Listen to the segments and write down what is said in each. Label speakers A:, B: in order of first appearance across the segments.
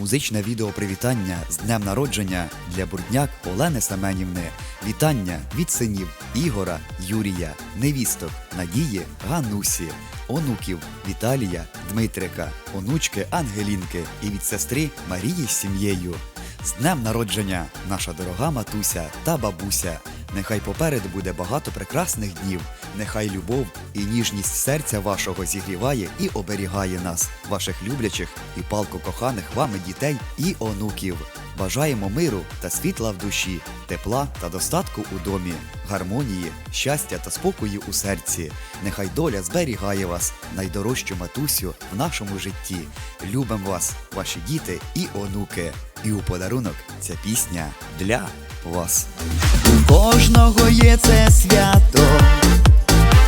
A: Музичне відео привітання з днем народження для бурдняк Олени Семенівни. Вітання від синів Ігора, Юрія, невісток Надії, Ганусі, онуків Віталія, Дмитрика, онучки Ангелінки і від сестри Марії з сім'єю. З днем народження, наша дорога матуся та бабуся. Нехай попереду буде багато прекрасних днів. Нехай любов і ніжність серця вашого зігріває і оберігає нас, ваших люблячих і палко коханих вами дітей і онуків. Бажаємо миру та світла в душі, тепла та достатку у домі, гармонії, щастя та спокою у серці. Нехай доля зберігає вас, найдорожчу матусю в нашому житті. Любим вас, ваші діти і онуки. І у подарунок ця пісня для вас. У кожного є це свято,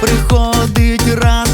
A: приходить раз